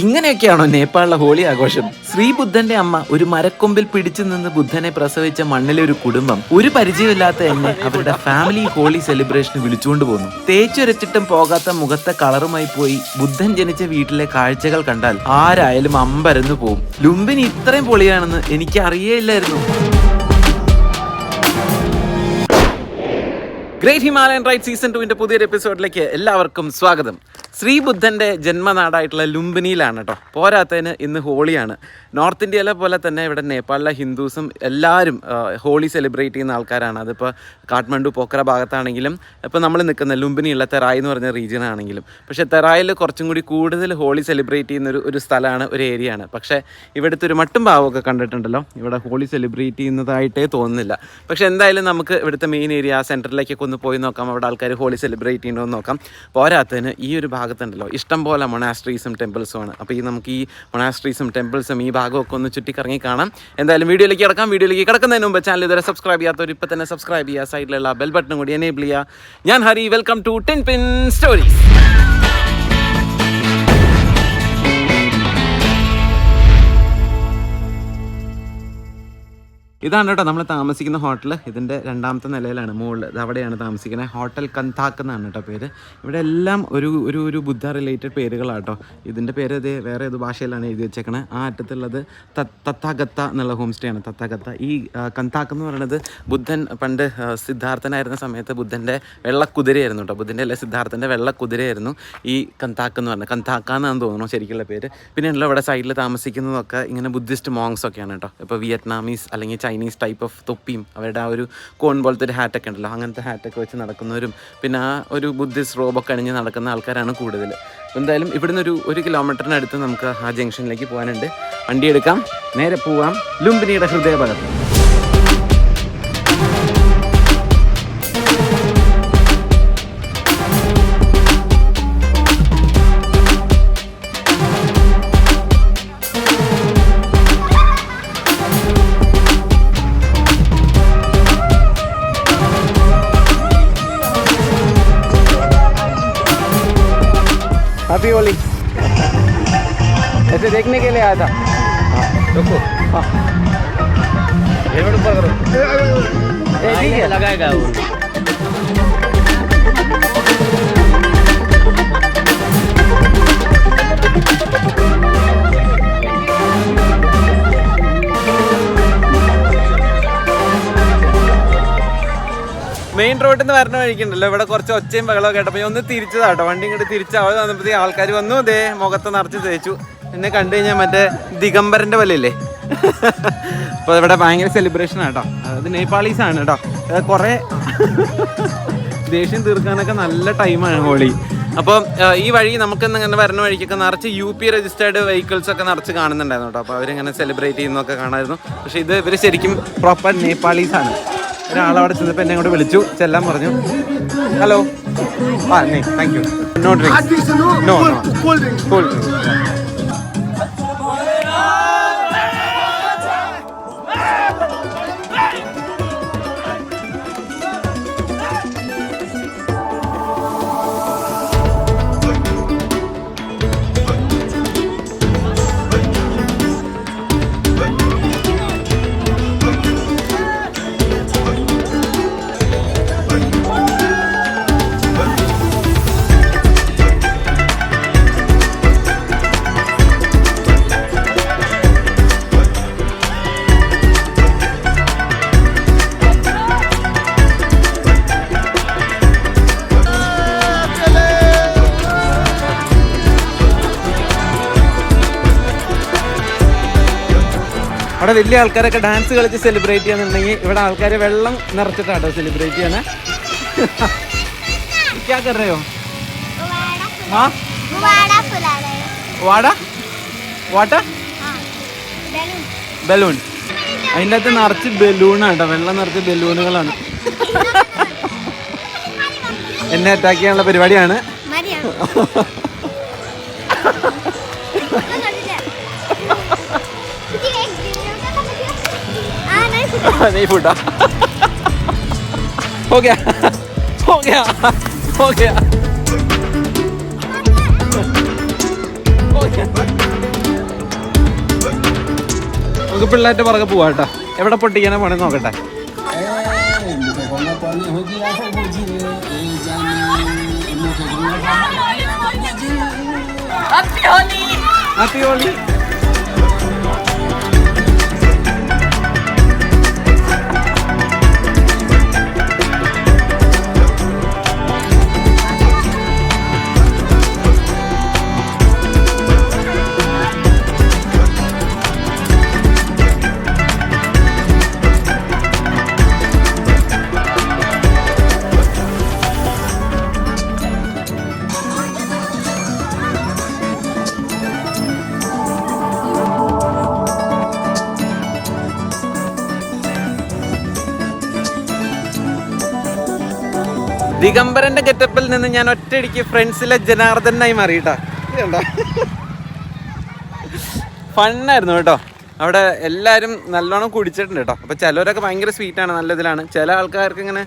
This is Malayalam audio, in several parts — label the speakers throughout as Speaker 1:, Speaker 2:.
Speaker 1: ഇങ്ങനെയൊക്കെയാണോ നേപ്പാളിലെ ഹോളി ആഘോഷം? ശ്രീബുദ്ധന്റെ അമ്മ ഒരു മരക്കൊമ്പിൽ പിടിച്ചു നിന്ന് ബുദ്ധനെ പ്രസവിച്ച മണ്ണിലെ ഒരു കുടുംബം ഒരു പരിചയമില്ലാത്ത എന്നെ അവരുടെ ഫാമിലി ഹോളി സെലിബ്രേഷന് വിളിച്ചുകൊണ്ട് പോന്നു. തേച്ചൊരച്ചിട്ടും പോകാത്ത മുഖത്തെ കളറുമായി പോയി ബുദ്ധൻ ജനിച്ച വീട്ടിലെ കാഴ്ചകൾ കണ്ടാൽ ആരായാലും അമ്പരന്ന് പോവും. ലുംബിനി ഇത്രയും പൊളിയാണെന്ന് എനിക്ക് അറിയേയില്ലായിരുന്നു ഗ്രേറ്റ് ഹിമാലയൻ റൈറ്റ് സീസൺ ടുവിന്റെ പുതിയൊരു എപ്പിസോഡിലേക്ക് എല്ലാവർക്കും സ്വാഗതം. ശ്രീബുദ്ധന്റെ ജന്മനാടായിട്ടുള്ള ലുംബിനിയിലാണ് കേട്ടോ പോരാത്തതിന് ഇന്ന് ഹോളിയാണ്. നോർത്ത് ഇന്ത്യയിലെ പോലെ തന്നെ ഇവിടെ നേപ്പാളിലെ ഹിന്ദുസും എല്ലാവരും ഹോളി സെലിബ്രേറ്റ് ചെയ്യുന്ന ആൾക്കാരാണ്. അതിപ്പോൾ കാഠ്മണ്ഡു പോക്കറ ഭാഗത്താണെങ്കിലും ഇപ്പോൾ നമ്മൾ നിൽക്കുന്ന ലുംബിനിയുള്ള തെറായി എന്ന് പറഞ്ഞ റീജിയൻ ആണെങ്കിലും. പക്ഷേ തെറായിൽ കുറച്ചും കൂടി കൂടുതൽ ഹോളി സെലിബ്രേറ്റ് ചെയ്യുന്ന ഒരു ഒരു സ്ഥലമാണ് ഒരു ഏരിയ ആണ്. പക്ഷേ ഇവിടുത്തെ ഒരു മട്ടും ഭാവമൊക്കെ കണ്ടിട്ടുണ്ടല്ലോ. ഇവിടെ ഹോളി സെലിബ്രേറ്റ് ചെയ്യുന്നതായിട്ടേ തോന്നുന്നില്ല. പക്ഷേ എന്തായാലും നമുക്ക് ഇവിടുത്തെ മെയിൻ ഏരിയ സെന്ററിലേക്കൊക്കെ ഒന്ന് പോയി നോക്കാം. അവിടെ ആൾക്കാർ ഹോളി സെലിബ്രേറ്റ് ചെയ്യണമെന്ന് നോക്കാം. പോരാത്തതിന് ഈ ഒരു ഭാഗത്തുണ്ടല്ലോ. ഇഷ്ടം പോലെ മൊണാസ്ട്രീസും ടെമ്പിൾസും ആണ്. അപ്പോൾ ഈ നമുക്ക് ഈ മൊണാസ്ട്രീസും ടെമ്പിൾസും ഈ ഭാഗമൊക്കെ ഒന്ന് ചുറ്റിക്കറങ്ങി കാണാം. എന്തായാലും വീഡിയോയിലേക്ക് കിടക്കാം. വീഡിയോയിലേക്ക് കിടക്കുന്നതിന് മുമ്പ് ചാനൽ ഇതുവരെ സബ്സ്ക്രൈബ് ചെയ്യാത്തവർ ഇപ്പം തന്നെ സബ്സ്ക്രൈബ് ചെയ്യുക. സൈഡിലുള്ള ബെൽ ബട്ടൺ കൂടി എനേബിൾ ചെയ്യുക. ഞാൻ Hari welcome to ten pin stories ഇതാണ് കേട്ടോ നമ്മൾ താമസിക്കുന്ന ഹോട്ടൽ ഇതിന്റെ രണ്ടാമത്തെ നിലയിലാണ് മുകളിൽ അവിടെയാണ് താമസിക്കുന്നത്. ഹോട്ടൽ കന്താക്ക് എന്നാണ് കേട്ടോ പേര്. ഇവിടെ എല്ലാം ഒരു ഒരു ഒരു ബുദ്ധ റിലേറ്റഡ് പേരുകളാണ് കേട്ടോ. ഇതിന്റെ പേര് ഇത് വേറെ ഏത് ഭാഷയിലാണ് എഴുതി വെച്ചേക്കണത് ആ അറ്റത്തുള്ളത് തത്താഗത്ത എന്നുള്ള ഹോം സ്റ്റേ ആണ്. തത്താഗത്ത. ഈ കന്താക്ക് എന്ന് പറയുന്നത് ബുദ്ധൻ പണ്ട് സിദ്ധാർത്ഥനായിരുന്ന സമയത്ത് ബുദ്ധന്റെ വെള്ളക്കുതിരയായിരുന്നു കേട്ടോ. ബുദ്ധന്റെ അല്ലെ സിദ്ധാർത്ഥന്റെ വെള്ളക്കുതിരയായിരുന്നു ഈ കന്താക്ക് എന്ന് പറഞ്ഞത് കന്താക്ക എന്നാണ് തോന്നുന്നു ശരിക്കുള്ള പേര്. പിന്നെ ഉള്ള ഇവിടെ സൈഡിൽ താമസിക്കുന്നതൊക്കെ ഇങ്ങനെ ബുദ്ധിസ്റ്റ് മോങ്സ് ഒക്കെയാണ് കേട്ടോ. ഇപ്പോൾ വിയറ്റ്നാമീസ് അല്ലെങ്കിൽ ചൈനീസ് ടൈപ്പ് ഓഫ് തൊപ്പിയും അവരുടെ ആ ഒരു കോൺ പോലത്തെ ഒരു ഹാറ്റൊക്കെ ഉണ്ടല്ലോ അങ്ങനത്തെ ഹാറ്റൊക്കെ വെച്ച് നടക്കുന്നവരും പിന്നെ ആ ഒരു ബുദ്ധിസ്റ്റ് റോബൊക്കെ അണിഞ്ഞ് നടക്കുന്ന ആൾക്കാരാണ് കൂടുതൽ എന്തായാലും ഇവിടുന്ന് ഒരു ഒരു കിലോമീറ്ററിനടുത്ത് നമുക്ക് ആ ജംഗ്ഷനിലേക്ക് പോകാനുണ്ട്. വണ്ടി എടുക്കാം നേരെ പോവാം. ലുംബിനിയുടെ ഹൃദയഭാഗത്ത്. आया था हाँ रुको हाँ हेलमेट ऊपर करो ए, ठीक है
Speaker 2: लगाएगा वो
Speaker 1: മെയിൻ റോഡിൽ നിന്ന് വരണ വഴിക്കുണ്ടല്ലോ ഇവിടെ കുറച്ച് ഒച്ചയും ബഹളവും കേട്ടപ്പോൾ ഞാൻ ഒന്ന് തിരിച്ചതാട്ടോ വണ്ടി ഇങ്ങോട്ട് തിരിച്ച് അവിടെ വന്നപ്പോഴത്തേക്ക് ആൾക്കാർ വന്നു അതേ മുഖത്ത് നിറച്ച് തേച്ചു എന്നെ കണ്ടു കഴിഞ്ഞാൽ മറ്റേ ദിഗംബരന്റെ പോലെയല്ലേ അപ്പോൾ ഇവിടെ ഭയങ്കര സെലിബ്രേഷൻ ആട്ടോ അത് നേപ്പാളീസ് ആണ് കേട്ടോ. കുറേ ദേഷ്യം തീർക്കാനൊക്കെ നല്ല ടൈമാണ് ഹോളി. അപ്പോൾ ഈ വഴി നമുക്ക് ഇങ്ങനെ വരുന്ന വഴിക്കൊക്കെ നിറച്ച് യു പി രജിസ്റ്റേർഡ് വെഹിക്കിൾസ് ഒക്കെ നിറച്ച് കാണുന്നുണ്ടായിരുന്നു കേട്ടോ. അപ്പോൾ അവരിങ്ങനെ സെലിബ്രേറ്റ് ചെയ്യുന്നൊക്കെ കാണായിരുന്നു. പക്ഷേ ഇത് ഇവർ ശരിക്കും പ്രോപ്പർ നേപ്പാളീസ് ആണ്. ഒരാളവിടെ ചെന്നപ്പോൾ എന്നെ അങ്ങോട്ട് വിളിച്ചു. ചെല്ലാൻ പറഞ്ഞു. ഹലോ ആ നീ thank you no drinks no no cool drinks അവിടെ വലിയ ആൾക്കാരൊക്കെ ഡാൻസ് കളിച്ച് സെലിബ്രേറ്റ് ചെയ്യാന്നുണ്ടെങ്കിൽ ഇവിടെ ആൾക്കാർ വെള്ളം നിറച്ചിട്ടാട്ടോ സെലിബ്രേറ്റ് ചെയ്യണേ क्या कर रहे हो हाँ
Speaker 3: गुब्बारा फुला रहे हैं
Speaker 1: വാട വാട്ടർ
Speaker 3: हाँ बैलून
Speaker 1: ബലൂൺ അതിൻ്റെ അകത്ത് നിറച്ച് ബലൂണാണ് കേട്ടോ വെള്ളം നിറച്ച് ബലൂണുകളാണ് എന്നെ അറ്റാക്ക് ചെയ്യാനുള്ള പരിപാടിയാണ് നീ ഫുഡാ ഓക്കെ ഓക്കെ ഓക്കെ നമുക്ക് പിള്ളേരുടെ പുറകെ പോവാ കേട്ടോ. എവിടെ പൊട്ടിക്കാനാ പണി നോക്കട്ടെ. ഹാപ്പി ഹോളി ഹാപ്പി ഹോളി ദിഗംബരന്റെ ഗെറ്റപ്പിൽ നിന്ന് ഞാൻ ഒറ്റയടിക്ക് ഫ്രണ്ട്സിലെ ജനാർദ്ദനായി മാറിയിട്ടാ. ഫണ്ണായിരുന്നു കേട്ടോ. അവിടെ എല്ലാവരും നല്ലോണം കുടിച്ചിട്ടുണ്ട് കേട്ടോ. അപ്പോൾ ചിലവരൊക്കെ ഭയങ്കര സ്വീറ്റാണ് നല്ല ഇതിലാണ്. ചില ആൾക്കാർക്ക് ഇങ്ങനെ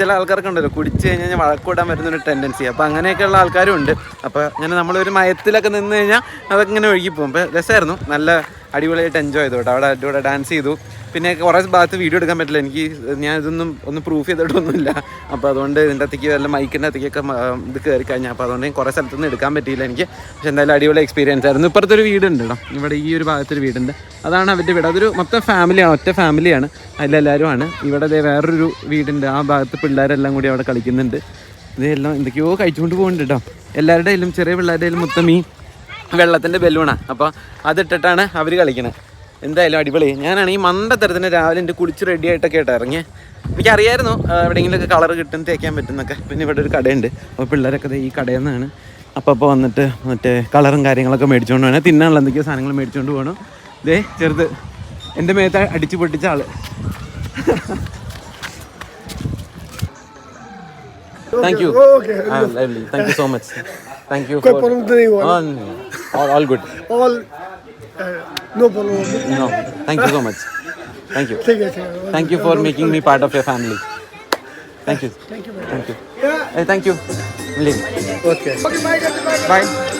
Speaker 1: ചില ആൾക്കാർക്ക് ഉണ്ടല്ലോ കുടിച്ച് കഴിഞ്ഞ് കഴിഞ്ഞാൽ വഴക്കൂടാൻ വരുന്നൊരു ടെൻഡൻസി അപ്പോൾ അങ്ങനെയൊക്കെയുള്ള ആൾക്കാരും ഉണ്ട്. അപ്പോൾ ഇങ്ങനെ നമ്മളൊരു മയത്തിലൊക്കെ നിന്ന് കഴിഞ്ഞാൽ അതൊക്കെ ഇങ്ങനെ ഒഴുകിപ്പോകും. അപ്പോൾ രസമായിരുന്നു നല്ല അടിപൊളിയായിട്ട് എൻജോയ് ചെയ്തു കേട്ടോ. അവിടെ അടിപൊളി ഡാൻസ് ചെയ്തു. പിന്നെ കുറേ ഭാഗത്ത് വീഡിയോ എടുക്കാൻ പറ്റില്ല. എനിക്ക് ഞാൻ ഇതൊന്നും ഒന്ന് പ്രൂഫ് ചെയ്തിട്ടൊന്നുമില്ല. അപ്പോൾ അതുകൊണ്ട് ഇതിന്റെ അത്തേക്ക് വല്ല മൈക്കിന്റെ അത്തേക്കൊക്കെ ഇത് കയറി കഴിഞ്ഞാൽ അപ്പോൾ അതുകൊണ്ട് കുറേ സ്ഥലത്തൊന്നും എടുക്കാൻ പറ്റിയില്ല എനിക്ക്. പക്ഷെ എന്തായാലും അടിപൊളി എക്സ്പീരിയൻസ് ആയിരുന്നു. ഇപ്പുറത്തൊരു വീടുണ്ട് കേട്ടോ. ഇവിടെ ഈ ഒരു ഭാഗത്തൊരു വീടുണ്ട്. അതാണ് അവരുടെ വീട്. അതൊരു മൊത്തം ഫാമിലിയാണ് ഒറ്റ ഫാമിലിയാണ് അതിലെല്ലാവരും ആണ് ഇവിടെ വേറൊരു വീടുണ്ട്. ആ ഭാഗത്ത് പിള്ളേരെല്ലാം കൂടി അവിടെ കളിക്കുന്നുണ്ട്. ഇതെല്ലാം എന്തൊക്കെയോ കഴിച്ചുകൊണ്ട് പോകുന്നുണ്ട് കേട്ടോ. എല്ലാവരുടെയും ചെറിയ പിള്ളേരുടെ മൊത്തം ഈ വെള്ളത്തിന്റെ ബലൂണാണ് അപ്പോൾ അതിട്ടിട്ടാണ് അവർ കളിക്കുന്നത് എന്തായാലും അടിപൊളി. ഞാനാണെങ്കിൽ ഈ മണ്ടത്തരത്തിന് രാവിലെ എന്റെ കുളിച്ച് റെഡി ആയിട്ടൊക്കെ ആയിട്ട് ഇറങ്ങിയ. എനിക്കറിയായിരുന്നു എവിടെയെങ്കിലുമൊക്കെ കളർ കിട്ടും തേക്കാൻ പറ്റുന്നൊക്കെ പിന്നെ ഇവിടെ ഒരു കടയുണ്ട്. അപ്പോൾ പിള്ളേരൊക്കെ ഈ കടയിൽ നിന്നാണ് അപ്പോൾ അപ്പോൾ വന്നിട്ട് മറ്റേ കളറും കാര്യങ്ങളൊക്കെ മേടിച്ചുകൊണ്ട് വേണം തിന്നാനുള്ള എന്തൊക്കെയോ സാധനങ്ങൾ മേടിച്ചുകൊണ്ട് പോകണം ദേ ചെറുത്. എന്റെ മേത്ത് അടിച്ചു പൊട്ടിച്ച ആൾ. Thank you thank you so much Thank you કોઈ for problem તો નહીં
Speaker 2: all, all good. All no problem.
Speaker 1: No, thank you so much. Thank you.
Speaker 2: થઈ ગયા
Speaker 1: Thank you for making me part of your family. Thank you.
Speaker 2: Thank you.
Speaker 1: Thank you. Yeah. Hey, thank you. Leave. Okay. leaving.
Speaker 2: Okay Bye.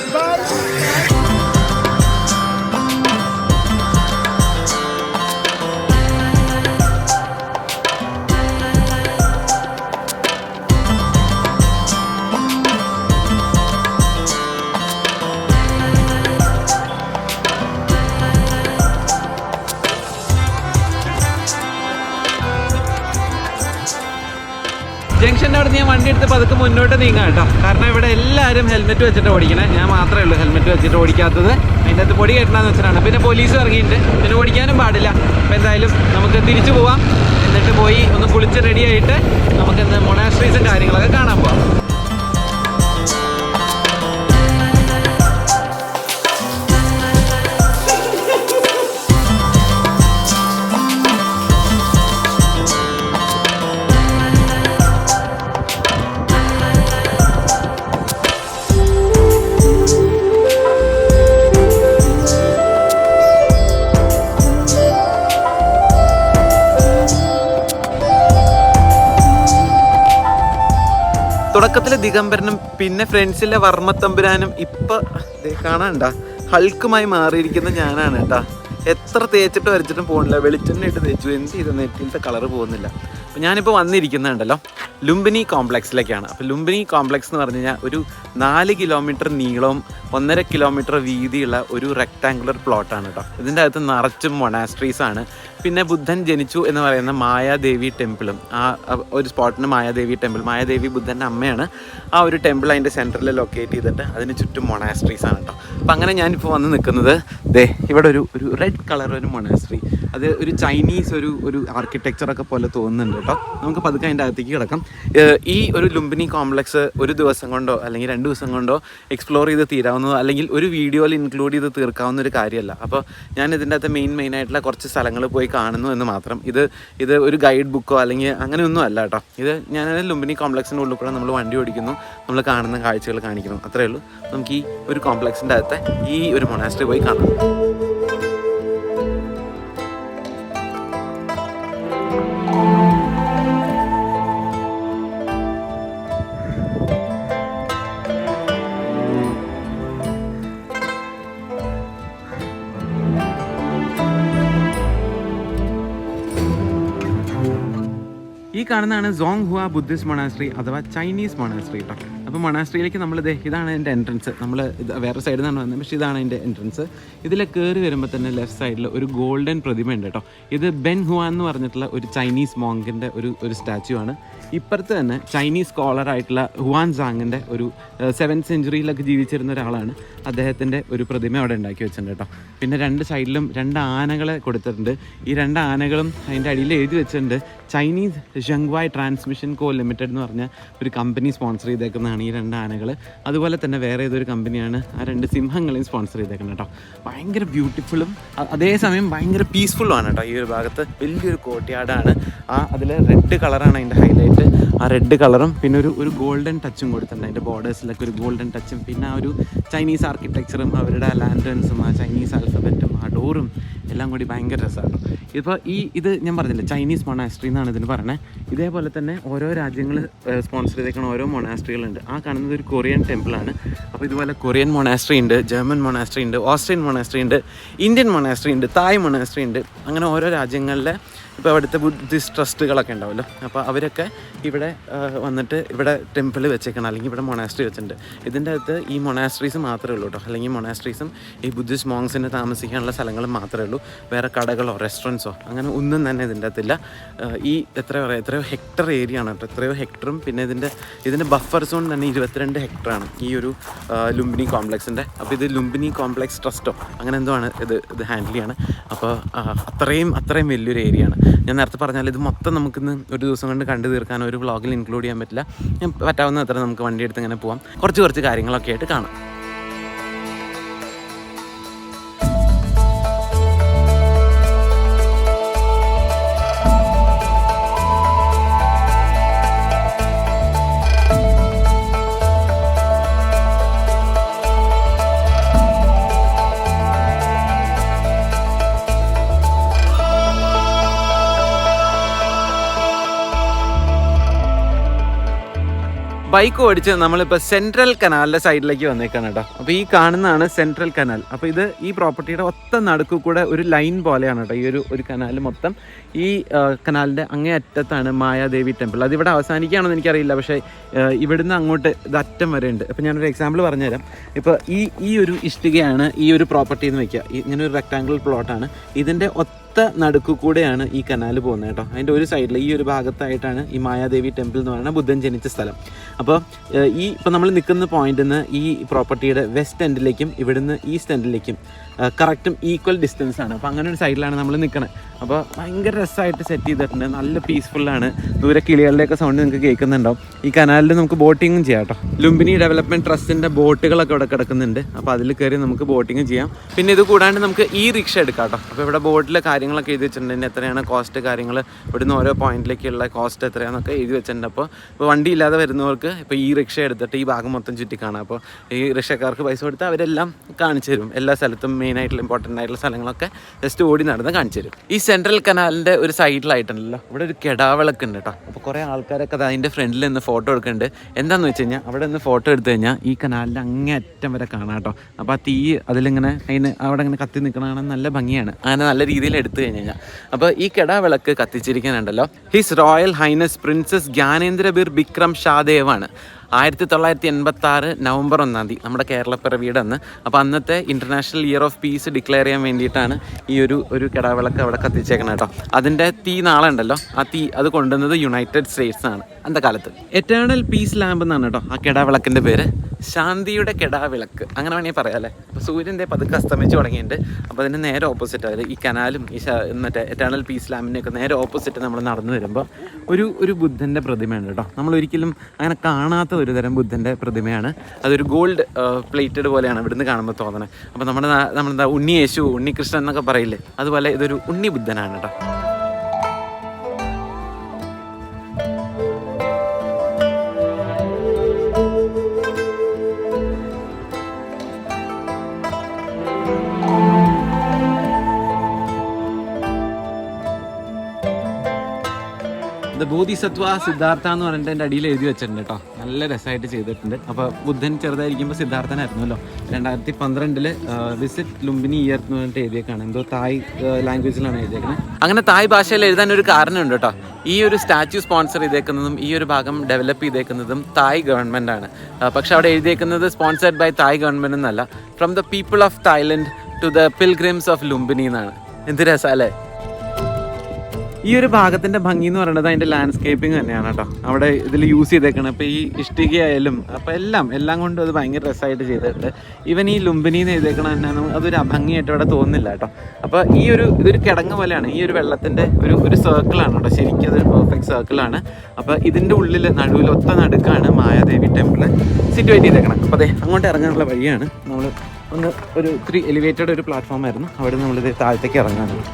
Speaker 1: അവിടെ ഞാൻ വണ്ടി എടുത്ത് പതുക്കെ മുന്നോട്ട് നീങ്ങാം കേട്ടോ. കാരണം ഇവിടെ എല്ലാവരും ഹെൽമെറ്റ് വെച്ചിട്ട് ഓടിക്കണേ. ഞാൻ മാത്രമേ ഉള്ളൂ ഹെൽമെറ്റ് വെച്ചിട്ട് ഓടിക്കാത്തത്. അതിന്റെ അകത്ത് പൊടി കെട്ടണമെന്ന് വെച്ചിട്ടാണ്. പിന്നെ പോലീസ് ഇറങ്ങിയിട്ടുണ്ട്. പിന്നെ ഓടിക്കാനും പാടില്ല. അപ്പോൾ എന്തായാലും നമുക്ക് തിരിച്ചു പോവാം. എന്നിട്ട് പോയി ഒന്ന് കുളിച്ച് റെഡിയായിട്ട് നമുക്ക് ഇന്ന് മൊണാസ്ട്രീസും കാര്യങ്ങളൊക്കെ കാണാൻ പോവാം. തുടക്കത്തിലെ ദിഗംബരനും പിന്നെ ഫ്രണ്ട്സിലെ വർമ്മത്തമ്പുരാനും ഇപ്പൊ കാണാണ്ട ഹൾക്കുമായി മാറിയിരിക്കുന്ന ഞാനാണ് കേട്ടാ. എത്ര തേച്ചിട്ട് വരച്ചിട്ടും പോകുന്നില്ല വെളിച്ചെണ്ണ ഇട്ട് തേച്ചു. എന്ത് ചെയ്ത? നെറ്റിന്റെ കളർ പോകുന്നില്ല. അപ്പം ഞാനിപ്പോൾ വന്നിരിക്കുന്നുണ്ടല്ലോ. ലുംബിനി കോംപ്ലക്സിലേക്കാണ്. അപ്പോൾ ലുംബിനി കോംപ്ലക്സ് എന്ന് പറഞ്ഞു കഴിഞ്ഞാൽ ഒരു നാല് കിലോമീറ്റർ നീളവും ഒന്നര കിലോമീറ്റർ വീതിയുള്ള ഒരു റെക്ടാങ്കുലർ പ്ലോട്ടാണ് കേട്ടോ ഇതിന്റെ അകത്ത് നിറച്ചും മൊണാസ്ട്രീസ് ആണ്. പിന്നെ ബുദ്ധൻ ജനിച്ചു എന്ന് പറയുന്ന മായാദേവി ടെമ്പിളും ആ ആ ഒരു സ്പോട്ടിന് മായാദേവി ടെമ്പിൾ മായാദേവി ബുദ്ധന്റെ അമ്മയാണ് ആ ഒരു ടെമ്പിൾ അതിന്റെ സെന്ററിൽ ലൊക്കേറ്റ് ചെയ്തിട്ട് അതിന് ചുറ്റും മൊണാസ്ട്രീസ് ആണ് കേട്ടോ അപ്പം അങ്ങനെ ഞാനിപ്പോൾ വന്ന് നിൽക്കുന്നത്. ദേ ഇവിടെ ഒരു ഒരു റെഡ് കളർ ഒരു മൊണാസ്ട്രി അത് ഒരു ചൈനീസ് ഒരു ഒരു ആർക്കിടെക്ചറൊക്കെ പോലെ തോന്നുന്നുണ്ട് കേട്ടോ. നമുക്ക് പതുക്കെ അതിന്റെ അകത്തേക്ക് കിടക്കാം. ഈ ഒരു ലുംബിനി കോംപ്ലക്സ് ഒരു ദിവസം കൊണ്ടോ അല്ലെങ്കിൽ രണ്ട് ദിവസം കൊണ്ടോ എക്സ്പ്ലോർ ചെയ്ത് തീരാവുന്നതോ അല്ലെങ്കിൽ ഒരു വീഡിയോയിൽ ഇൻക്ലൂഡ് ചെയ്ത് തീർക്കാവുന്ന ഒരു കാര്യമല്ല. അപ്പോൾ ഞാൻ ഇതിന്റെ അകത്ത് മെയിൻ മെയിൻ ആയിട്ടുള്ള കുറച്ച് സ്ഥലങ്ങൾ പോയി കാണുന്നു എന്ന് മാത്രം. ഇത് ഇത് ഒരു ഗൈഡ് ബുക്കോ അല്ലെങ്കിൽ അങ്ങനെയൊന്നും അല്ല കേട്ടോ. ഇത് ഞാൻ ലുംബിനി കോംപ്ലക്സിന്റെ ഉള്ളിൽ കൂടെ നമ്മൾ വണ്ടി ഓടിക്കുന്നു. നമ്മൾ കാണുന്ന കാഴ്ചകൾ കാണിക്കുന്നു. അത്രയേ ഉള്ളൂ. നമുക്ക് ഈ ഒരു കോംപ്ലക്സിന്റെ അകത്തെ ഈ ഒരു മൊണാസ്ട്രി പോയി കാണാം. കാണുന്നതാണ് സോങ് ഹുവ ബുദ്ധിസ്റ്റ് മൊണാസ്ട്രി അഥവാ ചൈനീസ് മൊണാസ്ട്രി കേട്ടോ അപ്പോൾ മണാസ്ട്രിയിലേക്ക് നമ്മൾ ഇത് ഇതാണ് എന്റെ എൻട്രൻസ് നമ്മൾ ഇത് വേറെ സൈഡിൽ നിന്നാണ് വന്നത് പക്ഷേ ഇതാണ് എന്റെ എൻട്രൻസ് ഇതിൽ കയറി വരുമ്പോൾ തന്നെ ലെഫ്റ്റ് സൈഡിൽ ഒരു ഗോൾഡൻ പ്രതിമ ഉണ്ട് കേട്ടോ. ഇത് ബെൻ ഹുവാൻ എന്ന് പറഞ്ഞിട്ടുള്ള ഒരു ചൈനീസ് മോങ്കിന്റെ ഒരു ഒരു സ്റ്റാച്ചു ആണ്. ഇപ്പുറത്ത് തന്നെ ചൈനീസ് സ്കോളർ ആയിട്ടുള്ള ഹുവാൻ സാങ്ങിന്റെ ഒരു സെവൻത് സെഞ്ചുറിയിലൊക്കെ ജീവിച്ചിരുന്ന ഒരാളാണ് അദ്ദേഹത്തിന്റെ ഒരു പ്രതിമ അവിടെ ഉണ്ടാക്കി വെച്ചിട്ടുണ്ട് കേട്ടോ. പിന്നെ രണ്ട് സൈഡിലും രണ്ട് ആനകളെ കൊടുത്തിട്ടുണ്ട്. ഈ രണ്ട് ആനകളും അതിന്റെ അടിയിൽ എഴുതി വെച്ചിട്ടുണ്ട് ചൈനീസ് ഷങ്വായ് ട്രാൻസ്മിഷൻ കോ ലിമിറ്റഡ് എന്ന് പറഞ്ഞ ഒരു കമ്പനി സ്പോൺസർ ചെയ്തേക്കുന്നതാണ്. ഈ രണ്ട് ആനകൾ അതുപോലെ തന്നെ വേറെ ഏതൊരു കമ്പനിയാണ് ആ രണ്ട് സിംഹങ്ങളെയും സ്പോൺസർ ചെയ്തേക്കുന്നത് കേട്ടോ. ഭയങ്കര ബ്യൂട്ടിഫുള്ളും അതേസമയം ഭയങ്കര പീസ്ഫുള്ളും ആണ് കേട്ടോ ഈ ഒരു ഭാഗത്ത്. വലിയൊരു കോട്ടയാടാണ് ആ അതിൽ റെഡ് കളറാണ് അതിന്റെ ഹൈലൈറ്റ് ആ റെഡ് കളറും പിന്നെ ഒരു ഒരു ഗോൾഡൻ ടച്ചും കൊടുത്തിട്ടുണ്ട് അതിന്റെ ബോർഡേഴ്സിലൊക്കെ ഒരു ഗോൾഡൻ ടച്ചും പിന്നെ ആ ഒരു ചൈനീസ് ആർക്കിടെക്ചറും അവരുടെ ലാൻഡേൺസും ആ ചൈനീസ് ആൽഫബറ്റും ആ ഡോറും എല്ലാം കൂടി ഭയങ്കര രസമാണ് ഇപ്പോൾ ഈ ഇത് ഞാൻ പറഞ്ഞില്ല ചൈനീസ് മൊണാസ്ട്രി എന്നാണ് ഇതിന് പറയുന്നത്. ഇതേപോലെ തന്നെ ഓരോ രാജ്യങ്ങൾ സ്പോൺസർ ചെയ്തേക്കുന്ന ഓരോ മൊണാസ്ട്രികളുണ്ട് ആ കാണുന്നത് ഒരു കൊറിയൻ ടെമ്പിളാണ് അപ്പോൾ ഇതുപോലെ കൊറിയൻ മൊണാസ്ട്രി ഉണ്ട് ജർമ്മൻ മൊണാസ്ട്രി ഉണ്ട് ഓസ്ട്രിയൻ മൊണാസ്ട്രി ഉണ്ട് ഇന്ത്യൻ മൊണാസ്ട്രി ഉണ്ട് തായ് മൊണാസ്ട്രി ഉണ്ട്. അങ്ങനെ ഓരോ രാജ്യങ്ങളിലെ ഇപ്പോൾ അവിടുത്തെ ബുദ്ധിസ്റ്റ് ട്രസ്റ്റുകളൊക്കെ ഉണ്ടാവുമല്ലോ. അപ്പോൾ അവരൊക്കെ ഇവിടെ വന്നിട്ട് ഇവിടെ ടെമ്പിൾ വെച്ചേക്കണം അല്ലെങ്കിൽ ഇവിടെ മൊണാസ്ട്രി വെച്ചിട്ടുണ്ട്. ഇതിന്റെ അകത്ത് ഈ മൊണാസ്ട്രീസ് മാത്രമേ ഉള്ളൂ കേട്ടോ. അല്ലെങ്കിൽ മൊണാസ്ട്രീസും ഈ ബുദ്ധിസ്റ്റ് മോങ്സിന് താമസിക്കാനുള്ള സ്ഥലങ്ങളും മാത്രമേ ഉള്ളൂ. വേറെ കടകളോ റെസ്റ്റോറന്റ്സോ അങ്ങനെ ഒന്നും തന്നെ ഇതിന്റെ അകത്തില്ല. ഈ എത്ര പറയുക എത്രയോ ഹെക്ടർ ഏരിയ ആണ് കേട്ടോ. എത്രയോ ഹെക്ടറും പിന്നെ ഇതിന്റെ ഇതിന്റെ ബഫർ സോൺ തന്നെ ഇരുപത്തിരണ്ട് ഹെക്ടറാണ് ഈ ഒരു ലുംബിനി കോംപ്ലക്സിന്റെ അപ്പോൾ ഇത് ലുംബിനി കോംപ്ലക്സ് ട്രസ്റ്റോ അങ്ങനെ എന്തോ ആണ് ഇത് ഇത് ഹാൻഡിൽ ചെയ്യാണ്. അപ്പോൾ അത്രയും അത്രയും വലിയൊരു ഏരിയ ആണ്. ഞാൻ നേരത്തെ പറഞ്ഞാൽ ഇത് മൊത്തം നമുക്കിന്ന് ഒരു ദിവസം കൊണ്ട് കണ്ടു തീർക്കാൻ ഒരു വ്ളോഗിൽ ഇൻക്ലൂഡ് ചെയ്യാൻ പറ്റില്ല. ഞാൻ പറ്റാവുന്ന അത്ര നമുക്ക് വണ്ടി എടുത്ത് ഇങ്ങനെ പോവാം. കുറച്ച് കുറച്ച് കാര്യങ്ങളൊക്കെ ആയിട്ട് കാണാം. ബൈക്ക് ഓടിച്ച് നമ്മളിപ്പോൾ സെൻട്രൽ കനാലിന്റെ സൈഡിലേക്ക് വന്നേക്കാണ് കേട്ടോ അപ്പോൾ ഈ കാണുന്നതാണ് സെൻട്രൽ കനാൽ അപ്പോൾ ഇത് ഈ പ്രോപ്പർട്ടിയുടെ ഒത്ത നടുക്കു കൂടെ ഒരു ലൈൻ പോലെയാണ് കേട്ടോ ഈ ഒരു ഒരു കനാൽ മൊത്തം. ഈ കനാലിന്റെ അങ്ങേ അറ്റത്താണ് മായാദേവി ടെമ്പിൾ അതിവിടെ അവസാനിക്കുകയാണെന്ന് എനിക്കറിയില്ല. പക്ഷേ ഇവിടുന്ന് അങ്ങോട്ട് ഇത് അറ്റം വരെ ഉണ്ട് അപ്പോൾ ഞാനൊരു എക്സാമ്പിൾ പറഞ്ഞുതരാം. ഇപ്പോൾ ഈ ഈ ഒരു ഇഷ്ടികയാണ് ഈ ഒരു പ്രോപ്പർട്ടി എന്ന് വയ്ക്കുക ഇങ്ങനെ ഒരു റെക്ടാങ്കിൾ പ്ലോട്ടാണ് ഇതിന്റെ ഒത്ത നടുക്കു കൂടെയാണ് ഈ കനാൽ പോകുന്നത് കേട്ടോ. അതിന്റെ ഒരു സൈഡിൽ ഈ ഒരു ഭാഗത്തായിട്ടാണ് ഈ മായാദേവി ടെമ്പിൾ എന്ന് പറയുന്ന ബുദ്ധൻ ജനിച്ച സ്ഥലം. അപ്പോൾ ഈ ഇപ്പോൾ നമ്മൾ നിൽക്കുന്ന പോയിന്റിൽ നിന്ന് ഈ പ്രോപ്പർട്ടിയുടെ വെസ്റ്റ് എൻഡിലേക്കും ഇവിടുന്ന് ഈസ്റ്റ് എൻഡിലേക്കും കറക്റ്റും ഈക്വൽ ഡിസ്റ്റൻസ് ആണ്. അപ്പോൾ അങ്ങനെ ഒരു സൈഡിലാണ് നമ്മൾ നിൽക്കുന്നത് അപ്പോൾ ഭയങ്കര രസമായിട്ട് സെറ്റ് ചെയ്തിട്ടുണ്ട്. നല്ല പീസ്ഫുള്ളാണ് ദൂരെ കിളികളുടെയൊക്കെ സൗണ്ട് നിങ്ങൾക്ക് കേൾക്കുന്നുണ്ടാവും. ഈ കനാലിൽ നമുക്ക് ബോട്ടിങ്ങും ചെയ്യാം കേട്ടോ. ലുംബിനി ഡെവലപ്മെന്റ് ട്രസ്റ്റിന്റെ ബോട്ടുകളൊക്കെ ഇവിടെ കിടക്കുന്നുണ്ട്. അപ്പോൾ അതിൽ കയറി നമുക്ക് ബോട്ടിങ് ചെയ്യാം. പിന്നെ ഇത് കൂടാണ്ട് നമുക്ക് ഈ റിക്ഷ എടുക്കാം കേട്ടോ. അപ്പോൾ ഇവിടെ ബോട്ടിലെ കാര്യങ്ങളൊക്കെ എഴുതി വെച്ചിട്ടുണ്ട്. എത്രയാണ് കോസ്റ്റ് കാര്യങ്ങൾ ഇവിടുന്ന് ഓരോ പോയിന്റിലേക്കുള്ള കോസ്റ്റ് എത്രയാണെന്നൊക്കെ എഴുതി വെച്ചിട്ടുണ്ട്. അപ്പോൾ വണ്ടി ഇല്ലാതെ വരുന്നവർക്ക് ഇപ്പോൾ ഈ റിക്ഷ എടുത്തിട്ട് ഈ ഭാഗം മൊത്തം ചുറ്റി കാണാം അപ്പോൾ ഈ റിക്ഷക്കാർക്ക് പൈസ കൊടുത്ത് അവരെല്ലാം കാണിച്ചു തരും. എല്ലാ സ്ഥലത്തും മെയിൻ ആയിട്ടുള്ള ഇമ്പോർട്ടന്റ് ആയിട്ടുള്ള സ്ഥലങ്ങളൊക്കെ ജസ്റ്റ് ഓടി നടന്ന് കാണിച്ചു തരും. ഈ സെൻട്രൽ കനാലിന്റെ ഒരു സൈഡിലായിട്ടുണ്ടല്ലോ ഇവിടെ ഒരു കെടാവിളക്ക് ഉണ്ട് കേട്ടോ അപ്പോൾ കുറേ ആൾക്കാരൊക്കെ അത് അതിന്റെ ഫ്രണ്ടിൽ നിന്ന് ഫോട്ടോ എടുക്കുന്നുണ്ട്. എന്താണെന്ന് വെച്ച് കഴിഞ്ഞാൽ അവിടെ നിന്ന് ഫോട്ടോ എടുത്തു കഴിഞ്ഞാൽ ഈ കനാലിന്റെ അങ്ങേ അറ്റം വരെ കാണാം കേട്ടോ അപ്പോൾ ആ തീ അതിലിങ്ങനെ അതിന് അവിടെ ഇങ്ങനെ കത്തി നിൽക്കണ നല്ല ഭംഗിയാണ്. അങ്ങനെ നല്ല രീതിയിൽ എടുത്തു കഴിഞ്ഞ് കഴിഞ്ഞാൽ അപ്പോൾ ഈ കെടാവിളക്ക് കത്തിച്ചിരിക്കാനുണ്ടല്ലോ his royal highness princess Gyanendra Bir Bikram ഷാദേവാണ് ആയിരത്തി തൊള്ളായിരത്തി എൺപത്തി ആറ് നവംബർ ഒന്നാം തീയതി നമ്മുടെ കേരളപ്പിറവിയുടെ അന്ന് അപ്പോൾ അന്നത്തെ international year of peace declare ചെയ്യാൻ വേണ്ടിയിട്ടാണ് ഈ ഒരു ഒരു കിടാവിളക്ക് അവിടെ കത്തിച്ചേക്കണം കേട്ടോ. അതിന്റെ തീ നാളെ ഉണ്ടല്ലോ. ആ തീ അത് കൊണ്ടുവന്നത് യുണൈറ്റഡ് സ്റ്റേറ്റ്സ് ആണ്. അന്നത്തെ കാലത്ത്. എറ്റേണൽ പീസ് ലാമ്പ് എന്നാണ് കേട്ടോ ആ കിടാവിളക്കിന്റെ പേര്. ശാന്തിയുടെ കിടാവിളക്ക്. അങ്ങനെ വേണമെങ്കിൽ പറയാം അല്ലേ? അപ്പോൾ സൂര്യന്റെ പതുക്കെ അസ്തമിച്ച് തുടങ്ങിയിട്ടുണ്ട്. അപ്പോൾ അതിന് നേരെ ഓപ്പോസിറ്റ് അതായത് ഈ കനാലും ഈ എന്നിട്ട് എറ്റേണൽ പീസ് ലാമ്പിന്റെയൊക്കെ നേരെ ഓപ്പോസിറ്റ് നമ്മൾ നടന്നു വരുമ്പോൾ ഒരു ഒരു ബുദ്ധന്റെ പ്രതിമയുണ്ട് കേട്ടോ. നമ്മൾ ഒരിക്കലും അങ്ങനെ കാണാത്ത ഒരു തരം ബുദ്ധന്റെ പ്രതിമയാണ്. അതൊരു ഗോൾഡ് പ്ലേറ്റഡ് പോലെയാണ് ഇവിടുന്ന് കാണുമ്പോൾ തോന്നണേ. അപ്പോൾ നമ്മുടെ നമ്മളെന്താ ഉണ്ണി യേശു ഉണ്ണികൃഷ്ണൻ എന്നൊക്കെ പറയില്ലേ? അതുപോലെ ഇതൊരു ഉണ്ണി ബുദ്ധനാണ് കേട്ടോ. ബോധിസത്വ സിദ്ധാർത്ഥ എന്ന് പറഞ്ഞിട്ട് എന്റെ അടിയിൽ എഴുതി വെച്ചിട്ടുണ്ട് കേട്ടോ. നല്ല രസമായിട്ട് ചെയ്തിട്ടുണ്ട്. അപ്പോൾ ബുദ്ധൻ ചെറുതായിരിക്കുമ്പോൾ സിദ്ധാർത്ഥനായിരുന്നല്ലോ. രണ്ടായിരത്തി പന്ത്രണ്ടിൽ വിസിറ്റ് ലുംബിനി ഇയർ എന്ന് പറഞ്ഞിട്ട് എഴുതിയേക്കാണ്. എന്തോ തായ് ലാംഗ്വേജിലാണ് എഴുതിയേക്കുന്നത്. അങ്ങനെ തായ് ഭാഷയിൽ എഴുതാൻ ഒരു കാരണമുണ്ട് കേട്ടോ. ഈ ഒരു സ്റ്റാച്യു സ്പോൺസർ ചെയ്തേക്കുന്നതും ഈ ഒരു ഭാഗം ഡെവലപ്പ് ചെയ്തേക്കുന്നതും തായ് ഗവൺമെന്റ് ആണ്. പക്ഷെ അവിടെ എഴുതിയേക്കുന്നത് സ്പോൺസർഡ് ബൈ തായ് ഗവൺമെന്റ് എന്നല്ല. From the people of Thailand to the pilgrims of Lumbini എന്നാണ്. എന്ത് രസമല്ലേ ഈ ഒരു ഭാഗത്തിന്റെ ഭംഗി എന്ന് പറയുന്നത് അതിന്റെ ലാൻഡ്സ്കേപ്പിംഗ് തന്നെയാണ് കേട്ടോ. അവിടെ ഇതിൽ യൂസ് ചെയ്തേക്കണം. ഇപ്പൊ ഈ ഇഷ്ടികയായാലും അപ്പൊ എല്ലാം എല്ലാം കൊണ്ടും അത് ഭയങ്കര രസമായിട്ട് ചെയ്തിട്ടുണ്ട് ഈവൻ ഈ ലുംബിനി എന്ന് എഴുതേക്കണം തന്നെ അതൊരു അഭംഗിയായിട്ട് അവിടെ തോന്നുന്നില്ല കേട്ടോ. അപ്പൊ ഈ ഒരു ഇതൊരു കിടങ്ങ് പോലെയാണ്. ഈ ഒരു വെള്ളത്തിന്റെ ഒരു ഒരു സർക്കിളാണ് കേട്ടോ. ശരിക്കും അതൊരു പെർഫെക്റ്റ് സർക്കിളാണ് അപ്പൊ ഇതിന്റെ ഉള്ളിൽ നടുവിൽ ഒത്ത നടുക്കാണ് മായാദേവി ടെമ്പിൾ സിറ്റുവേറ്റ് ചെയ്തേക്കണം. അപ്പൊ അതെ അങ്ങോട്ട് ഇറങ്ങാനുള്ള വഴിയാണ് നമ്മൾ ഒന്ന് ഒരു ഇത്തിരി എലിവേറ്റഡ് ഒരു പ്ലാറ്റ്ഫോം ആയിരുന്നു. അവിടെ നമ്മളിത് താഴത്തേക്ക് ഇറങ്ങാനാണ്.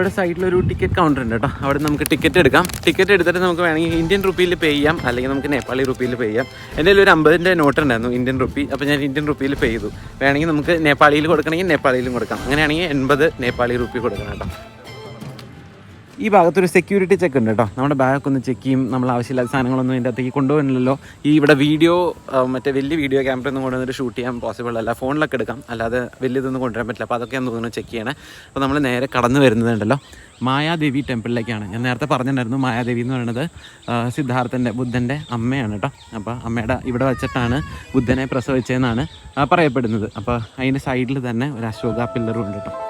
Speaker 1: ഇവിടെ ഒരു ടിക്കറ്റ് കൗണ്ടർ ഉണ്ട് കേട്ടോ. അവിടെ നമുക്ക് ടിക്കറ്റ് എടുക്കാം. ടിക്കറ്റ് എടുത്തിട്ട് നമുക്ക് വേണമെങ്കിൽ ഇന്ത്യൻ റുപ്പിയിൽ പേ ചെയ്യാം. അല്ലെങ്കിൽ നമുക്ക് നേപ്പാളി റുപ്പിയിൽ പേ ചെയ്യാം. എന്റെ ഒരു അമ്പതിന്റെ നോട്ട് ഉണ്ടായിരുന്നു ഇന്ത്യൻ റുപ്പി അപ്പോൾ ഞാൻ ഇന്ത്യൻ റുപ്പിയിൽ പേ ചെയ്തു. വേണമെങ്കിൽ നമുക്ക് നേപ്പാളിയിൽ കൊടുക്കണമെങ്കിൽ നേപ്പാളിയിലും കൊടുക്കാം. അങ്ങനെയാണെങ്കിൽ എൺപത് നേപ്പാളി റുപ്പി കൊടുക്കണം കേട്ടോ. ഈ ഭാഗത്തൊരു സെക്യൂരിറ്റി ചെക്ക് ഉണ്ട് കേട്ടോ നമ്മുടെ ബാഗൊക്കെ ഒന്ന് ചെക്ക് ചെയ്യും. നമ്മൾ ആവശ്യമില്ലാത്ത സാധനങ്ങളൊന്നും ഇതിന്റെ അകത്തേക്ക് കൊണ്ടുപോകുന്നില്ലല്ലോ. ഈ ഇവിടെ വീഡിയോ മറ്റേ വലിയ വീഡിയോ ക്യാമറ ഒന്നും കൊണ്ടുവന്നിട്ട് ഷൂട്ട് ചെയ്യാൻ പോസിബിൾ അല്ല. ഫോണിലൊക്കെ എടുക്കാം. അല്ലാതെ വലിയതൊന്നും കൊണ്ടുവരാൻ പറ്റില്ല. അപ്പോൾ അതൊക്കെ ഒന്ന് ചെക്ക് ചെയ്യണേ. അപ്പോൾ നമ്മൾ നേരെ കടന്നു വരുന്നതുണ്ടല്ലോ മായാദേവി ടെമ്പിളിലേക്കാണ് ഞാൻ നേരത്തെ പറഞ്ഞിട്ടുണ്ടായിരുന്നു മായാദേവി എന്ന് പറയുന്നത് സിദ്ധാർത്ഥന്റെ ബുദ്ധന്റെ അമ്മയാണ് കേട്ടോ അപ്പോൾ അമ്മയുടെ ഇവിടെ വച്ചിട്ടാണ് ബുദ്ധനെ പ്രസവിച്ചതെന്നാണ് പറയപ്പെടുന്നത്. അപ്പോൾ അതിന്റെ സൈഡിൽ തന്നെ ഒരു അശോക പില്ലറും ഉണ്ട് കേട്ടോ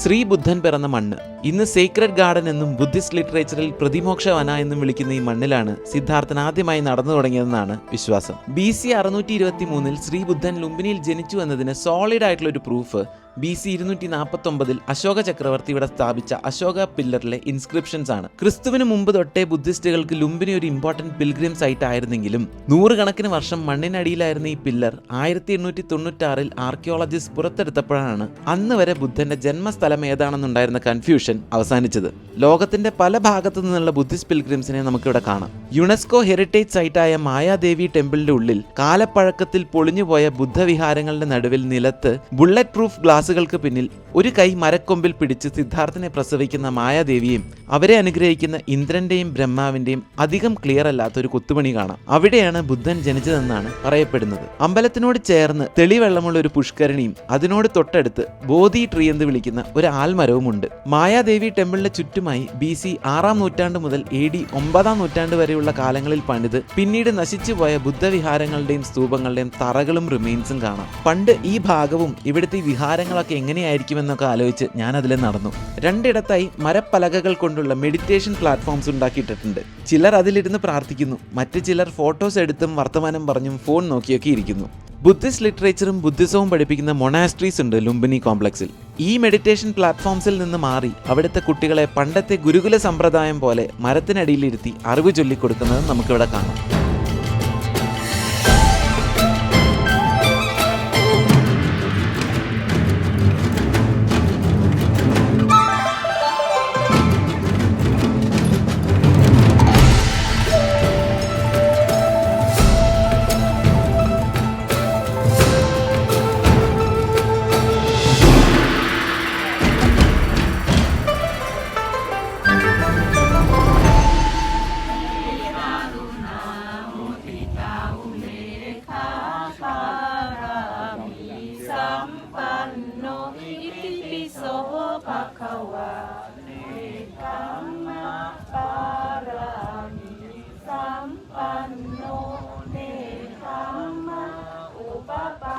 Speaker 1: ശ്രീ ബുദ്ധൻ പിറന്ന മണ്ണ്. ഇന്ന് സേക്രഡ് ഗാർഡൻ എന്നും ബുദ്ധിസ്റ്റ് ലിറ്ററേച്ചറിൽ പ്രതിമോക്ഷ വന എന്നും വിളിക്കുന്ന ഈ മണ്ണിലാണ് സിദ്ധാർത്ഥൻ ആദ്യമായി നടന്നു തുടങ്ങിയതെന്നാണ് വിശ്വാസം. ബി സി അറുന്നൂറ്റി ഇരുപത്തി മൂന്നിൽ ശ്രീ ബുദ്ധൻ ലുംബിനിയിൽ ജനിച്ചു എന്നതിന് സോളിഡ് ആയിട്ടുള്ള ഒരു പ്രൂഫ് ബി സി ഇരുന്നൂറ്റി നാൽപ്പത്തി ഒമ്പതിൽ അശോക ചക്രവർത്തി ഇവിടെ സ്ഥാപിച്ച അശോക പില്ലറിലെ ഇൻസ്ക്രിപ്ഷൻസ് ആണ്. ക്രിസ്തുവിന് മുമ്പ് തൊട്ടേ ബുദ്ധിസ്റ്റുകൾക്ക് ലുംബിനി ഒരു ഇമ്പോർട്ടന്റ് പിൽഗ്രിം സൈറ്റ് ആയിരുന്നെങ്കിലും നൂറുകണക്കിന് വർഷം മണ്ണിനടിയിലായിരുന്ന ഈ പില്ലർ ആയിരത്തി എണ്ണൂറ്റി തൊണ്ണൂറ്റാറിൽ ആർക്കിയോളജിസ്റ്റ് പുറത്തെടുത്തപ്പോഴാണ് അന്ന് വരെ ബുദ്ധന്റെ ജന്മസ്ഥലം ഏതാണെന്നുണ്ടായിരുന്ന കൺഫ്യൂഷൻ അവസാനിച്ചത്. ലോകത്തിന്റെ പല ഭാഗത്തു നിന്നുള്ള ബുദ്ധിസ്റ്റ് പിൽഗ്രിംസിനെ നമുക്കിവിടെ കാണാം. യുനെസ്കോ ഹെറിറ്റേജ് സൈറ്റായ മായാദേവി ടെമ്പിളിന്റെ ഉള്ളിൽ കാലപ്പഴക്കത്തിൽ പൊളിഞ്ഞുപോയ ബുദ്ധവിഹാരങ്ങളുടെ നടുവിൽ നിലത്ത് ബുള്ളറ്റ് പ്രൂഫ് ഗ്ലാസുകൾക്ക് പിന്നിൽ ഒരു കൈ മരക്കൊമ്പിൽ പിടിച്ച് സിദ്ധാർത്ഥനെ പ്രസവിക്കുന്ന മായാദേവിയും അവരെ അനുഗ്രഹിക്കുന്ന ഇന്ദ്രന്റെയും ബ്രഹ്മാവിന്റെയും അധികം ക്ലിയർ അല്ലാത്ത ഒരു കുത്തുപണി കാണാം. അവിടെയാണ് ബുദ്ധൻ ജനിച്ചതെന്നാണ് പറയപ്പെടുന്നത്. അമ്പലത്തിനോട് ചേർന്ന് തെളിവെള്ളമുള്ള ഒരു പുഷ്കരണിയും അതിനോട് തൊട്ടടുത്ത് ബോധി ട്രീ എന്ന് വിളിക്കുന്ന ഒരു ആൽമരവും ഉണ്ട് മായാദേവി ടെമ്പിളിന് ചുറ്റുമായി ബി സി ആറാം നൂറ്റാണ്ട് മുതൽ എ ഡി ഒമ്പതാം നൂറ്റാണ്ട് വരെയുള്ള കാലങ്ങളിൽ പണിത് പിന്നീട് നശിച്ചുപോയ ബുദ്ധവിഹാരങ്ങളുടെയും സ്തൂപങ്ങളുടെയും തറകളും റിമെയിൻസും കാണാം. പണ്ട് ഈ ഭാഗവും ഇവിടുത്തെ ഈ വിഹാരങ്ങളൊക്കെ എങ്ങനെയായിരിക്കുമെന്നൊക്കെ ആലോചിച്ച് ഞാൻ അതിൽ നടന്നു. രണ്ടിടത്തായി മരപ്പലകകൾ കൊണ്ടുള്ള മെഡിറ്റേഷൻ പ്ലാറ്റ്ഫോംസ് ഉണ്ടാക്കിയിട്ടിട്ടുണ്ട്. ചിലർ അതിലിരുന്ന് പ്രാർത്ഥിക്കുന്നു. മറ്റു ചിലർ ഫോട്ടോസ് എടുത്തും വർത്തമാനം പറഞ്ഞും ഫോൺ നോക്കിയൊക്കെ ഇരിക്കുന്നു. ബുദ്ധിസ്റ്റ് ലിറ്ററേച്ചറും ബുദ്ധിസവും പഠിപ്പിക്കുന്ന മൊണാസ്ട്രീസ് ഉണ്ട് ലുംബിനി കോംപ്ലക്സിൽ ഈ മെഡിറ്റേഷൻ പ്ലാറ്റ്ഫോംസിൽ നിന്ന് മാറി അവിടുത്തെ കുട്ടികളെ പണ്ടത്തെ ഗുരുകുല സമ്പ്രദായം പോലെ മരത്തിനടിയിലിരുത്തി അറിവ് ചൊല്ലിക്കൊടുക്കുന്നത് നമുക്കിവിടെ കാണാം.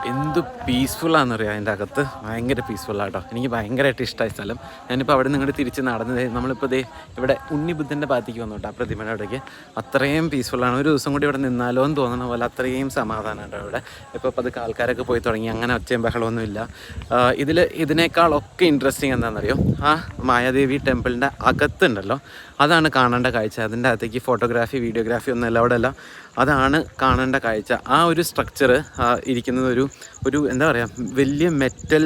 Speaker 1: എന്ത് പീസ്ഫുൾ ആണെന്നറിയാം അതിന്റെ അകത്ത്? ഭയങ്കര പീസ്ഫുൾ ആട്ടോ. എനിക്ക് ഭയങ്കരമായിട്ട് ഇഷ്ടമായ സ്ഥലം. ഞാനിപ്പോൾ അവിടെ നിന്ന് തിരിച്ച് നടന്നത് നമ്മളിപ്പോൾ ദേ ഇവിടെ ഉണ്ണിബുദ്ധന്റെ ഭാഗത്തേക്ക് വന്നു കേട്ടോ ആ പ്രതിമയുടെ അവിടേക്ക്. അത്രയും പീസ്ഫുള്ളാണ് ഒരു ദിവസം കൂടി ഇവിടെ നിന്നാലോ എന്ന് തോന്നുന്ന പോലെ അത്രയും സമാധാനമുണ്ട് അവിടെ. ഇപ്പോൾ പതുക്കെ ആൾക്കാരൊക്കെ പോയി തുടങ്ങി. അങ്ങനെ ഒച്ചയും ബഹളമൊന്നുമില്ല ഇതിൽ ഇതിനേക്കാളൊക്കെ ഇൻട്രസ്റ്റിംഗ് എന്താണെന്നറിയോ? ആ മായാദേവി ടെമ്പിളിന്റെ അകത്തുണ്ടല്ലോ. അതാണ് കാണേണ്ട കാഴ്ച. അതിന്റെ അകത്തേക്ക് ഫോട്ടോഗ്രാഫി വീഡിയോഗ്രാഫി ഒന്നും അല്ല അവിടെ അല്ല അതാണ് കാണേണ്ട കാഴ്ച. ആ ഒരു സ്ട്രക്ചർ ഇരിക്കുന്നത് ഒരു ഒരു എന്താ പറയുക വലിയ മെറ്റൽ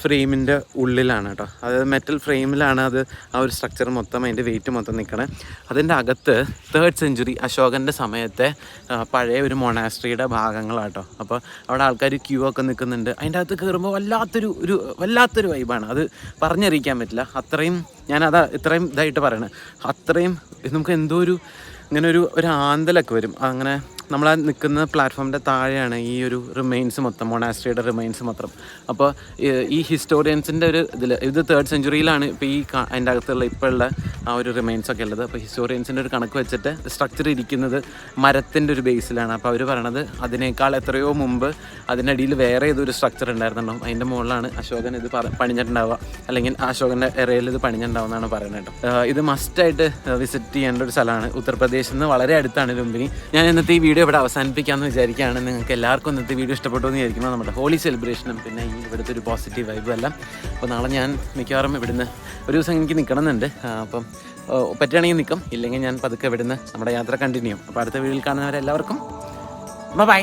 Speaker 1: ഫ്രെയിമിന്റെ ഉള്ളിലാണ് കേട്ടോ അതായത് മെറ്റൽ ഫ്രെയിമിലാണ് അത് ആ ഒരു സ്ട്രക്ചർ മൊത്തം അതിന്റെ വെയിറ്റ് മൊത്തം നിൽക്കണേ അതിന്റെ അകത്ത് തേർഡ് സെഞ്ചുറി അശോകന്റെ സമയത്തെ പഴയ ഒരു മൊണാസ്ട്രിയുടെ ഭാഗങ്ങളാട്ടോ അപ്പോൾ അവിടെ ആൾക്കാർ ക്യൂ ഒക്കെ നിൽക്കുന്നുണ്ട് അതിന്റെ അകത്ത് കയറുമ്പോൾ വല്ലാത്തൊരു ഒരു വല്ലാത്തൊരു വൈബാണ് അത് പറഞ്ഞറിയിക്കാൻ പറ്റില്ല. അത്രയും ഞാനതാ ഇത്രയും ഇതായിട്ട് പറയണേ. അത്രയും നമുക്ക് എന്തോ ഒരു ഇങ്ങനെ ഒരു ഒരു ആന്തലൊക്കെ വരും. അങ്ങനെ നമ്മൾ ആ നിൽക്കുന്ന പ്ലാറ്റ്ഫോമിന്റെ താഴെയാണ് ഈ ഒരു റിമൈൻസ് മൊത്തം മൊണാസ്ട്രിയുടെ റിമൈൻസ് മൊത്തം അപ്പോൾ ഈ ഹിസ്റ്റോറിയൻസിന്റെ ഒരു ഇതിൽ ഇത് തേർഡ് സെഞ്ചുറിയിലാണ് ഇപ്പോൾ ഈ അതിന്റെ അകത്തുള്ള ഇപ്പോൾ ഉള്ള ആ ഒരു റിമൈൻസ് ഒക്കെ ഉള്ളത്. അപ്പോൾ ഹിസ്റ്റോറിയൻസിന്റെ ഒരു കണക്ക് വെച്ചിട്ട് സ്ട്രക്ചർ ഇരിക്കുന്നത് മരത്തിന്റെ ഒരു ബേസിലാണ് അപ്പോൾ അവർ പറയണത് അതിനേക്കാൾ എത്രയോ മുമ്പ് അതിനടിയിൽ വേറെ ഏതൊരു സ്ട്രക്ചർ ഉണ്ടായിരുന്നുണ്ടാവും അതിന്റെ മുകളിലാണ് അശോകൻ ഇത് പണിഞ്ഞിട്ടുണ്ടാവുക. അല്ലെങ്കിൽ അശോകന്റെ എറയിൽ ഇത് പണിഞ്ഞിട്ടുണ്ടാവും എന്നാണ് പറയുന്നത് ഇത് മസ്റ്റായിട്ട് വിസിറ്റ് ചെയ്യേണ്ട ഒരു സ്ഥലമാണ്. ഉത്തർപ്രദേശിൽ നിന്ന് വളരെ അടുത്താണ് ലുംബിനി. ഞാൻ ഇന്നത്തെ ഈ വീഡിയോ ഇവിടെ അവസാനിപ്പിക്കാമെന്ന് വിചാരിക്കുകയാണ്. നിങ്ങൾക്ക് എല്ലാവർക്കും ഇന്നത്തെ വീഡിയോ ഇഷ്ടപ്പെട്ടു എന്ന് വിചാരിക്കുന്നത് നമ്മുടെ ഹോളി സെലിബ്രേഷനും പിന്നെ ഈ ഇവിടുത്തെ ഒരു പോസിറ്റീവ് വൈബും എല്ലാം. അപ്പോൾ നാളെ ഞാൻ മിക്കവാറും ഇവിടുന്ന് ഒരു ദിവസം എനിക്ക് നിൽക്കണമെന്നുണ്ട് അപ്പം പറ്റുകയാണെങ്കിൽ നിൽക്കും. ഇല്ലെങ്കിൽ ഞാൻ പതുക്കെ ഇവിടുന്ന് നമ്മുടെ യാത്ര കണ്ടിന്യൂ അപ്പോൾ അടുത്ത വീഡിയോയിൽ കാണുന്നവരെല്ലാവർക്കും ബൈ